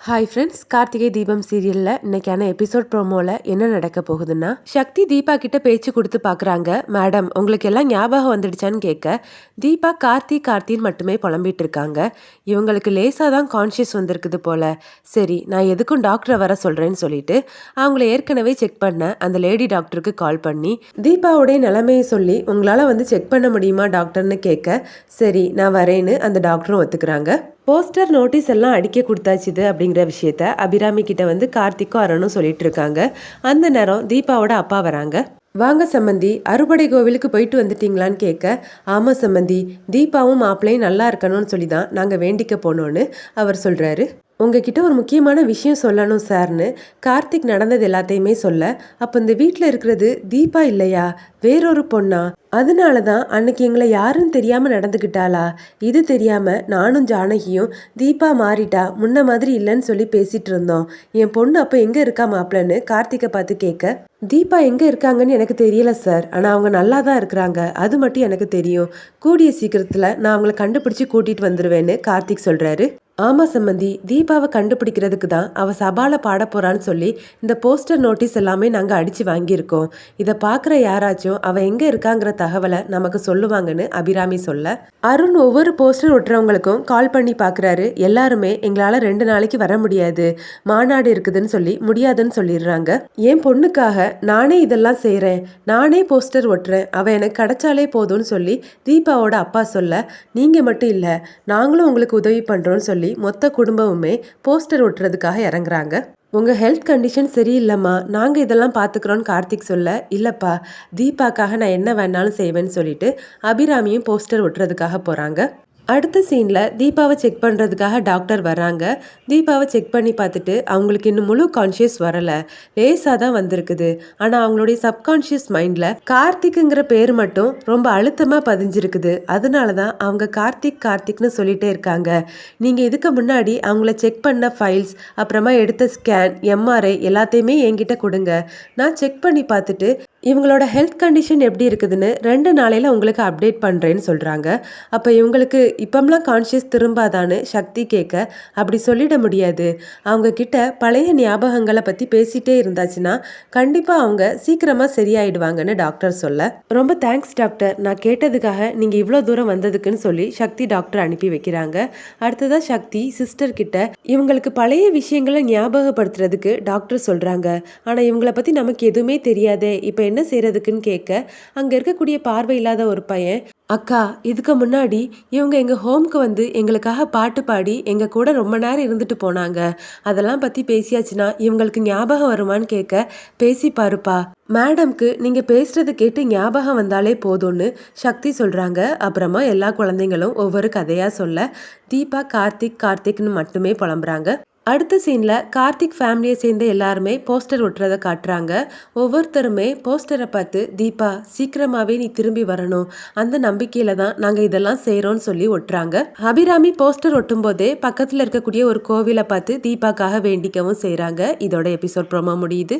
Hi friends Karthigai Deepam சீரியலில் இன்னைக்கான episode ப்ரோமோவில் என்ன நடக்க போகுதுன்னா சக்தி தீபா கிட்ட பேச்சு கொடுத்து பார்க்குறாங்க மேடம் உங்களுக்கு எல்லாம் ஞாபகம் வந்துடுச்சான்னு கேட்க தீபா கார்த்தி கார்த்தின்னு மட்டுமே புலம்பிட்டு இருக்காங்க. இவங்களுக்கு லேசாக தான் கான்ஷியஸ் வந்திருக்குது போல. சரி நான் எதுக்கும் டாக்டரை வர சொல்கிறேன்னு சொல்லிட்டு அவங்கள ஏற்கனவே செக் பண்ண அந்த லேடி டாக்டருக்கு கால் பண்ணி தீபாவுடைய நிலைமையை சொல்லி உங்களால் வந்து செக் பண்ண முடியுமா டாக்டர்னு கேட்க சரி நான் வரேன்னு அந்த டாக்டரும் ஒத்துக்கிறாங்க. போஸ்டர் நோட்டீஸ் எல்லாம் அடிக்க கொடுத்தாச்சுது அப்படிங்கிற விஷயத்த அபிராமி கிட்ட வந்து கார்த்திக்கும் அருணும் சொல்லிட்டு இருக்காங்க. அந்த நேரம் தீபாவோட அப்பா வராங்க. வாங்க சம்மந்தி அறுபடை கோவிலுக்கு போயிட்டு வந்துட்டீங்களான்னு கேட்க ஆமாம் சம்மந்தி தீபாவும் மாப்பிள்ளையும் நல்லா இருக்கணும்னு சொல்லி தான் நாங்கள் வேண்டிக்க போனோன்னு அவர் சொல்கிறாரு உங்ககிட்ட ஒரு முக்கியமான விஷயம் சொல்லணும் சார்னு. கார்த்திக் நடந்தது எல்லாத்தையுமே சொல்ல அப்போ இந்த வீட்டில் இருக்கிறது தீபா இல்லையா? வேறொரு பொண்ணா? அதனால தான் அன்னைக்கு எங்களை யாருன்னு தெரியாமல் நடந்துக்கிட்டாளா இது தெரியாமல் நானும் ஜானகியும் தீபா மாறிட்டா முன்ன மாதிரி இல்லைன்னு சொல்லி பேசிகிட்டு இருந்தோம். என் பொண்ணு அப்போ எங்கே இருக்கா மாப்பிள்ளன்னு கார்த்திகை பார்த்து கேட்க தீபா எங்கே இருக்காங்கன்னு எனக்கு தெரியல சார். ஆனால் அவங்க நல்லா தான் இருக்கிறாங்க. அது மட்டும் எனக்கு தெரியும். கூடிய சீக்கிரத்தில் நான் அவங்கள கண்டுபிடிச்சி கூட்டிகிட்டு வந்துடுவேன்னு கார்த்திக் சொல்கிறாரு ஆமா சம்மந்தி தீபாவை கண்டுபிடிக்கிறதுக்கு தான் அவ சபால பாட போறான்னு சொல்லி இந்த போஸ்டர் நோட்டீஸ் எல்லாமே நாங்க அடிச்சு வாங்கியிருக்கோம். இதை பார்க்குற யாராச்சும் அவ எங்க இருக்காங்கிற தகவலை நமக்கு சொல்லுவாங்கன்னு அபிராமி சொல்ல. அருண் ஒவ்வொரு போஸ்டர் ஒட்டுறவங்களுக்கும் கால் பண்ணி பார்க்குறாரு எல்லாருமே எங்களால் ரெண்டு நாளைக்கு வர முடியாது. மாநாடு இருக்குதுன்னு சொல்லி முடியாதுன்னு சொல்லிடுறாங்க. என் பொண்ணுக்காக நானே இதெல்லாம் செய்கிறேன் நானே போஸ்டர் ஒட்டுறேன். அவ எனக்கு கிடைச்சாலே போதும்னு சொல்லி தீபாவோட அப்பா சொல்ல நீங்கள் மட்டும் இல்லை நாங்களும் உங்களுக்கு உதவி பண்ணுறோன்னு சொல்லி மொத்த குடும்பமுமே போஸ்டர் ஒட்டுறதுக்காக இறங்குறாங்க. உங்கள் ஹெல்த் கண்டிஷன் சரியில்லைம்மா. நாங்கள் இதெல்லாம் பார்த்துக்குறோன்னு கார்த்திக் சொல்ல இல்லைப்பா தீபாக்காக நான் என்ன வேணாலும் செய்வேன்னு சொல்லிட்டு அபிராமியும் போஸ்டர் ஒட்டுறதுக்காக போகிறாங்க அடுத்த சீனில் தீபாவை செக் பண்ணுறதுக்காக டாக்டர் வராங்க தீபாவை செக் பண்ணி பார்த்துட்டு அவங்களுக்கு இன்னும் முழு கான்ஷியஸ் வரலை. லேசாக தான் வந்திருக்குது. ஆனால் அவங்களுடைய சப்கான்ஷியஸ் மைண்டில் கார்த்திக்குங்கிற பேர் மட்டும் ரொம்ப அழுத்தமாக பதிஞ்சிருக்குது. அதனால தான் அவங்க கார்த்திக் கார்த்திக்னு சொல்லிட்டே இருக்காங்க. நீங்கள் இதுக்கு முன்னாடி அவங்கள செக் பண்ண ஃபைல்ஸ் அப்புறமா எடுத்த ஸ்கேன் எம்ஆர்ஐ எல்லாத்தையுமே என்கிட்ட கொடுங்க. நான் செக் பண்ணி பார்த்துட்டு இவங்களோட ஹெல்த் கண்டிஷன் எப்படி இருக்குதுன்னு ரெண்டு நாளையில் உங்களுக்கு அப்டேட் பண்ணுறேன்னு சொல்கிறாங்க அப்போ இவங்களுக்கு இப்போம்லாம் கான்ஷியஸ் திரும்பாதான்னு சக்தி கேட்க அப்படி சொல்லிட முடியாது. அவங்க கிட்ட பழைய ஞாபகங்களை பற்றி பேசிகிட்டே இருந்தாச்சுன்னா கண்டிப்பாக அவங்க சீக்கிரமாக சரியாயிடுவாங்கன்னு டாக்டர் சொல்ல. ரொம்ப தேங்க்ஸ் டாக்டர் நான் கேட்டதுக்காக நீங்கள் இவ்வளோ தூரம் வந்ததுக்குன்னு சொல்லி சக்தி டாக்டர் அனுப்பி வைக்கிறாங்க. அடுத்ததாக சக்தி சிஸ்டர் கிட்ட இவங்களுக்கு பழைய விஷயங்களை ஞாபகப்படுத்துறதுக்கு டாக்டர் சொல்கிறாங்க ஆனால் இவங்களை பற்றி நமக்கு எதுவுமே தெரியாதே. இப்போ என்ன செய்யறதுக்குன்னு கேட்க அங்கே இருக்கக்கூடிய பார்வை இல்லாத ஒரு பையன் அக்கா இதுக்கு முன்னாடி இவங்க எங்கள் ஹோம்க்கு வந்து எங்களுக்காக பாட்டு பாடி எங்கள் கூட ரொம்ப நேரம் இருந்துட்டு போனாங்க. அதெல்லாம் பற்றி பேசியாச்சுன்னா இவங்களுக்கு ஞாபகம் வருமான்னு கேட்க பேசி பாருப்பா மேடம்க்கு நீங்கள் பேசுறது கேட்டு ஞாபகம் வந்தாலே போதும்னு சக்தி சொல்கிறாங்க அப்புறமா எல்லா குழந்தைங்களும் ஒவ்வொரு கதையாக சொல்ல தீபா கார்த்திக் கார்த்திக்னு மட்டுமே புலம்புறாங்க. அடுத்த சீனில் கார்த்திக் ஃபேமிலியை சேர்ந்த எல்லாருமே போஸ்டர் ஒட்டுறதை காட்டுறாங்க. ஒவ்வொருத்தருமே போஸ்டரை பார்த்து தீபா சீக்கிரமாகவே நீ திரும்பி வரணும். அந்த நம்பிக்கையில் தான் நாங்கள் இதெல்லாம் செய்கிறோன்னு சொல்லி ஒட்டுறாங்க. அபிராமி போஸ்டர் ஒட்டும் போதே பக்கத்தில் இருக்கக்கூடிய ஒரு கோவிலை பார்த்து தீபாக்காக வேண்டிக்கவும் செய்கிறாங்க இதோட எபிசோட் ப்ரோமோ முடியுது.